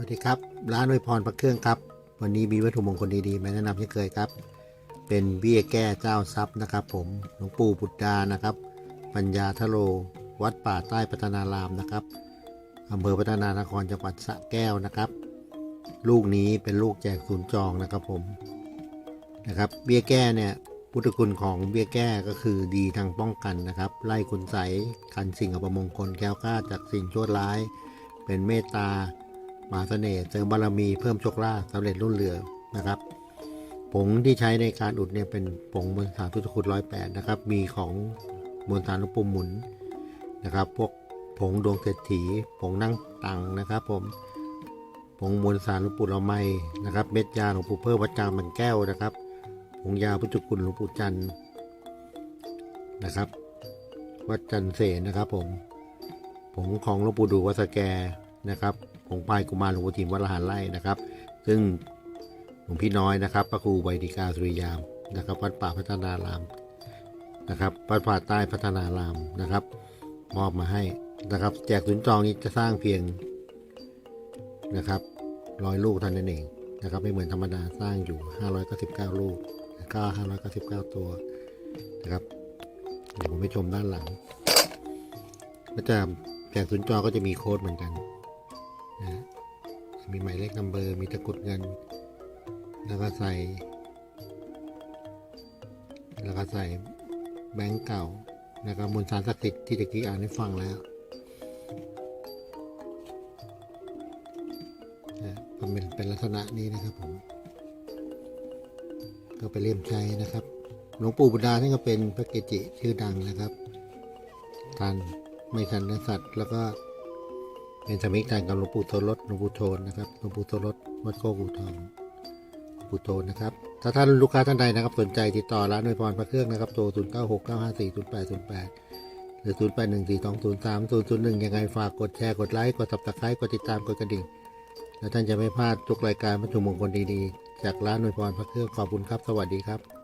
วัสดีครับ ร้านอวยพรพระเครื่องครับ วันนี้มีวัตถุมงคลดีๆมาแนะนำเช่นเคยครับ เป็นเบี้ยแก้เจ้าทรัพย์นะครับ ผมหลวงปู่บุตรดานะครับ ปัญญาทโล วัดป่าใต้พัฒนารามนะครับอำเภอพัฒนานครจังหวัดสระแก้วนะครับ ลูกนี้เป็นลูกแจกศูนย์จองนะครับผมนะครับ เบี้ยแก้เนี่ยพุทธคุณของเบี้ยแก้ก็คือดีทางป้องกันนะครับ ไล่คุณใสยคันสิ่งอัปมงคลแก้วกล้าจากสิ่งชั่วร้าย เป็นเมตตา มหาเสน่ห์เสริมบารมีเพิ่มโชคลาภสำเร็จรุ่นเรืองนะครับผงที่ใช้ในการอุดเนี่ยเป็นผงมวลสารพุทธคุณร้อยแปดนะครับ มีของมวลสารหลวงปู่หมุนนะครับ พวกผงดวงเศรษฐีผงนั่งตังนะครับ ผมผงมวลสารหลวงปู่ละไมนะครับ เม็ดยาหลวงปู่เพิ่มวัดจางมันแก้วนะครับผงยาพุทธคุณหลวงปู่จันนะครับ วัดจันเสนนะครับ ผมผงของหลวงปู่ดูวัดสแก นะครับผงพายกุมารหลวงปู่ทิมวัดละหารไร่นะครับ ซึ่งหลวงพี่น้อยนะครับพระครูไวดิกาสุริยามนะครับวัดป่าพัฒนารามนะครับวัดป่าใต้พัฒนารามนะครับ มอบมาให้นะครับ แจกศูนย์จองนี้จะสร้างเพียงนะครับร้อยลูกเท่านั้นเองนะครับ ไม่เหมือนธรรมดาสร้างอยู่ 599 ลูกแล้วก็599 ตัวนะครับเดี๋ยวผมไปชมด้านหลังก็จะแจกศูนย์จอก็จะมีโค้ดเหมือนกัน มีหมายเลขนัมเบอร์ มีตะกรุดเงิน แล้วก็ใส่ แล้วก็ใส่แบงก์เก่า แล้วก็มวลสารศักดิ์สิทธิ์ที่ตะกี้อ่านให้ฟังแล้วนะมันเป็นเป็นลักษณะนี้นะครับผม ก็ไปเล่มใช้นะครับ หลวงปู่บุดาท่านก็เป็นพระเกจิชื่อดังนะครับการไม่คันสัตว์แล้วก็ เป็นสมิกการกับหลวงปู่โทรสหลวงปู่โทนนะครับหลวงปู่โทรสวัดโคกูทองหลวงปู่โทนนะครับ ถ้าท่านลูกค้าท่านใดนะครับ สนใจติดต่อร้านอวยพรพระเครื่องนะครับ โทร0 9 6 9 5 4 0 8 0 8หรือ0 8 1 4 2 0 3 0 0 1ยังไงฝากกดแชร์กดไลค์กด subscribe กดติดตามกดกระดิ่งแล้วท่านจะไม่พลาดทุกรายการวัตถุมงคลดีๆ จากร้านอวยพรพระเครื่องขอบคุณครับ สวัสดีครับ